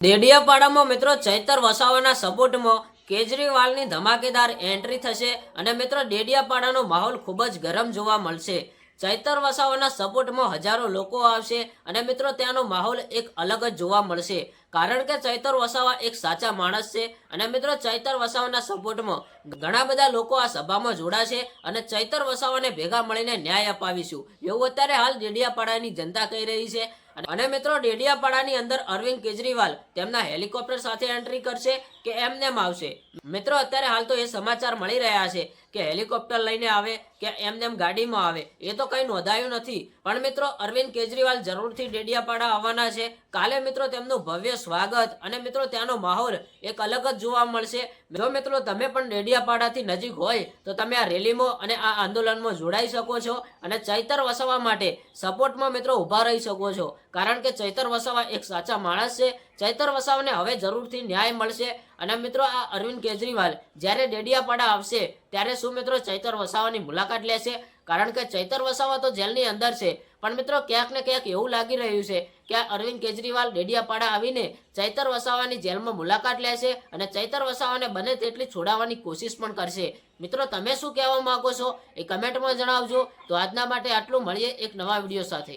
ડેડિયાપાડામાં મિત્રો ચૈતર વસાવાના સપોર્ટમાં કેજરીવાલની ધમાકેદાર એન્ટ્રી થશે અને મિત્રો ડેડિયાપાડાનો માહોલ ખૂબ જ ગરમ જોવા મળશે. ચૈતર વસાવાના સપોર્ટમાં હજારો લોકો આવશે અને મિત્રો ત્યાંનો માહોલ એક અલગ જ જોવા મળશે. કારણ કે ચૈતર વસાવા એક સાચા માણસ છે અને મિત્રો ચૈતર વસાવાના સપોર્ટમાં ઘણા બધા લોકો આ સભામાં જોડાશે અને ચૈતર વસાવાને ભેગા મળીને ન્યાય અપાવીશું. એવું અત્યારે હાલ ડેડિયાપાડાની જનતા કહી રહી છે. અને મિત્રો ડેડિયાપાડાની અંદર અરવિંદ કેજરીવાલ તેમના હેલિકોપ્ટર સાથે એન્ટ્રી કરશે કે એમનેમ આવશે. મિત્રો અત્યારે હાલ તો એ સમાચાર મળી રહ્યા છે કે હેલિકોપ્ટર લઈને આવે કે એમનેમ ગાડીમાં આવે. એ તો કંઈ નોંધાયું નથી. પણ મિત્રો અરવિંદ કેજરીવાલ જરૂરથી ડેડિયાપાડા આવવાના છે. કાલે મિત્રો તેમનું ભવ્ય સ્વાગત અને મિત્રો ત્યાંનો માહોલ એક અલગ જ જોવા મળશે. જો મિત્રો તમે પણ ડેડિયાપાડાથી નજીક હોય તો તમે આ રેલીમાં અને આ આંદોલનમાં જોડાઈ શકો છો અને ચૈતર વસાવા માટે સપોર્ટમાં મિત્રો ઊભા રહી શકો છો. કારણ કે ચૈતર વસાવા એક સાચા માણસ છે. ચૈતર વસાવાને હવે જરૂરથી ન્યાય મળશે. અને મિત્રો આ અરવિંદ કેજરીવાલ જ્યારે ડેડિયાપાડા આવશે ત્યારે શું મિત્રો ચૈતર વસાવાની મુલાકાત લેશે? કારણ કે ચૈતર વસાવા તો જેલની અંદર છે. પણ મિત્રો ક્યાંક ને ક્યાંક એવું લાગી રહ્યું છે કે અરવિંદ કેજરીવાલ ડેડિયાપાડા આવીને ચૈતર વસાવાની જેલમાં મુલાકાત લેશે અને ચૈતર વસાવાને બને તેટલી છોડાવવાની કોશિશ પણ કરશે. મિત્રો, તમે શું કહેવા માંગો છો એ કમેન્ટમાં જણાવજો. તો આજના માટે આટલું. મળીએ એક નવા વીડિયો સાથે.